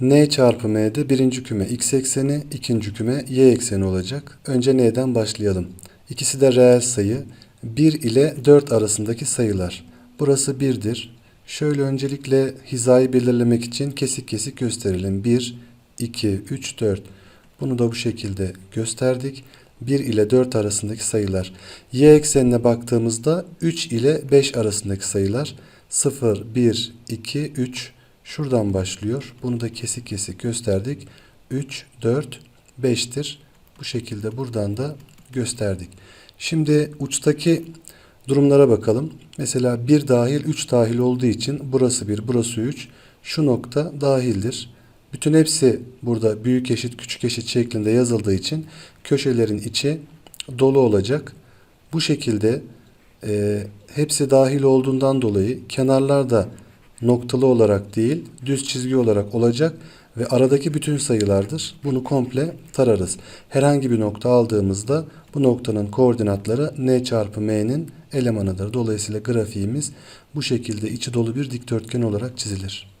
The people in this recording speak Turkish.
n çarpı m'de birinci küme x ekseni, ikinci küme y ekseni olacak. Önce n'den başlayalım. İkisi de reel sayı. 1 ile 4 arasındaki sayılar. Burası 1'dir. Şöyle öncelikle hizayı belirlemek için kesik kesik gösterelim. 1, 2, 3, 4. Bunu da bu şekilde gösterdik. 1 ile 4 arasındaki sayılar. Y eksenine baktığımızda 3 ile 5 arasındaki sayılar. 0, 1, 2, 3. Şuradan başlıyor. Bunu da kesik kesik gösterdik. 3, 4, 5'tir. Bu şekilde buradan da gösterdik. Şimdi uçtaki durumlara bakalım. Mesela 1 dahil 3 dahil olduğu için burası 1, burası 3. Şu nokta dahildir. Bütün hepsi burada büyük eşit küçük eşit şeklinde yazıldığı için köşelerin içi dolu olacak. Bu şekilde e, hepsi dahil olduğundan dolayı kenarlar da noktalı olarak değil düz çizgi olarak olacak ve aradaki bütün sayılardır. Bunu komple tararız. Herhangi bir nokta aldığımızda bu noktanın koordinatları n çarpı m'nin elemanıdır. Dolayısıyla grafiğimiz bu şekilde içi dolu bir dikdörtgen olarak çizilir.